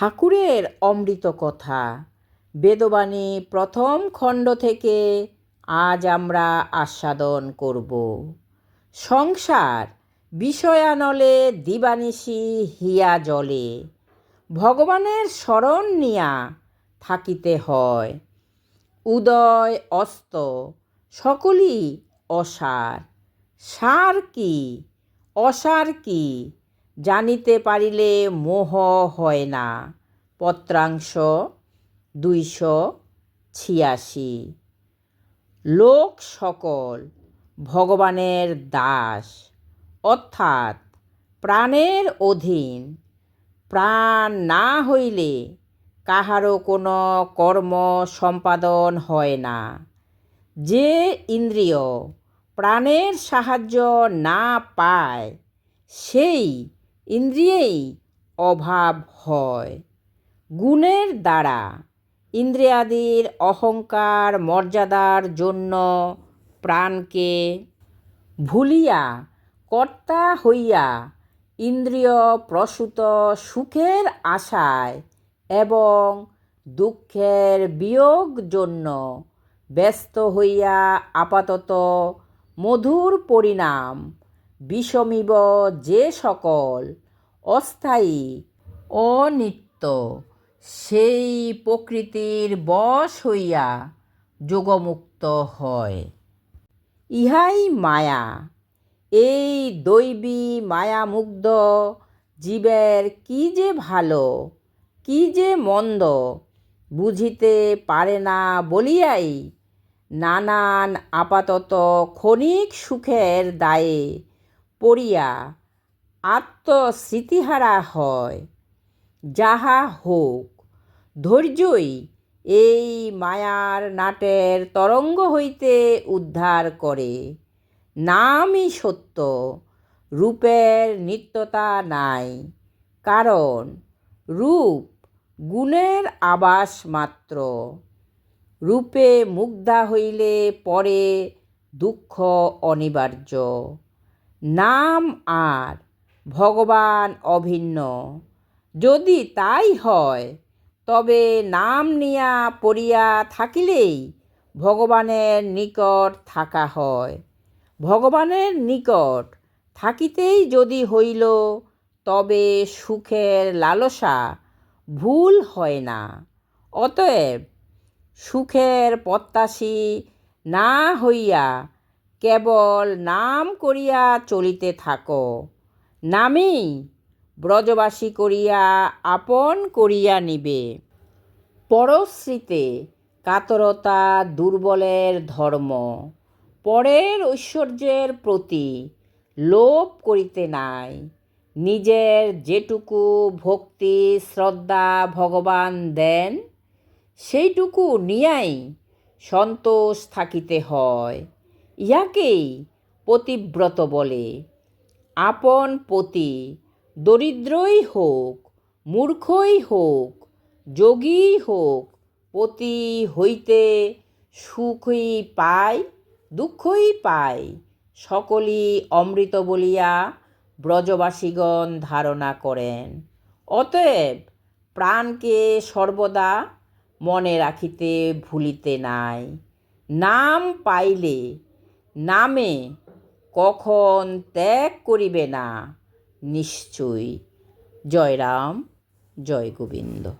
ঠাকুরের অমৃত কথা। বেদবাণী প্রথম খণ্ড থেকে আজ আমরা আস্বাদন করব। সংসার, বিষয়ানলে দিবানিশি হিয়া জলে। ভগবানের স্মরণ নিয়া থাকিতে হয়। উদয় অস্ত, সকলই অসার। সার কি, অসার কি? জানিতে পারিলে মোহ হয় না। পত্রাংশ দুইশো ছিয়াশি। লোক সকল ভগবানের দাস। অর্থাৎ প্রাণের অধীন। প্রাণ না হইলে কাহারও কোনো কর্ম সম্পাদন হয় না। যে ইন্দ্রিয় প্রাণের সাহায্য না পায়, সেই ইন্দ্রিয়েই অভাব হয়। গুণের দ্বারা ইন্দ্রিয়াদির অহংকার, মর্যাদার জন্য প্রাণকে ভুলিয়া, কর্তা হইয়া ইন্দ্রিয় প্রসূত সুখের আশায় এবং দুঃখের বিয়োগ জন্য ব্যস্ত হইয়া আপাতত মধুর পরিণাম বিষমিব যে সকল অস্থায়ী অনিত্য সেই প্রকৃতির বশ হইয়া যোগমুক্ত হয়। ইহাই মায়া। এই দৈবী মায়ামুগ্ধ জীবের কি যে ভালো, কি যে মন্দ, বুঝিতে পারে না বলিয়াই নানান আপাতত ক্ষণিক সুখের দায়ে পড়িয়া আত্মস্মৃতিহারা হয়, যাহা হোক। ধৈর্যই এই মায়ার নাটের তরঙ্গ হইতে উদ্ধার করে। নামই সত্য, রূপের নিত্যতা নাই, কারণ রূপ গুণের আবাস মাত্র। রূপে মুগ্ধা হইলে পরে দুঃখ অনিবার্য। নাম আর ভগবান অভিন্ন। যদি তাই হয়, তবে নাম নিয়া পড়িয়া থাকিলেই ভগবানের নিকট থাকা হয়। ভগবানের নিকট থাকিতেই যদি হইল, তবে সুখের লালসা ভুল হয় না। অতএব সুখের প্রত্যাশী না হইয়া কেবল নাম করিয়া চলিতে থাকো। নামেই ব্রজবাসী করিয়া আপন করিয়া নিবে। পরশ্রীতে কাতরতা দুর্বলের ধর্ম, পরের ঐশ্বর্যের প্রতি লোভ করিতে নাই। নিজের যেটুকু ভক্তি, শ্রদ্ধা ভগবান দেন, সেইটুকু নিয়াই সন্তোষ থাকিতে হয়। ইহাকেই পতিব্রত বলে। আপন পতি, দরিদ্রই হোক, মূর্খই হোক, যোগী হোক, পতি হইতে সুখই পায়, দুঃখই পায়, সকলই অমৃত বলিয়া ব্রজবাসীগণ ধারণা করেন। অতএব প্রাণকে সর্বদা মনে রাখিতে ভুলিতে নাই। নাম পাইলে নামে কখন ত্যাগ করিবে না নিশ্চয়ই। জয়রাম জয় গোবিন্দ।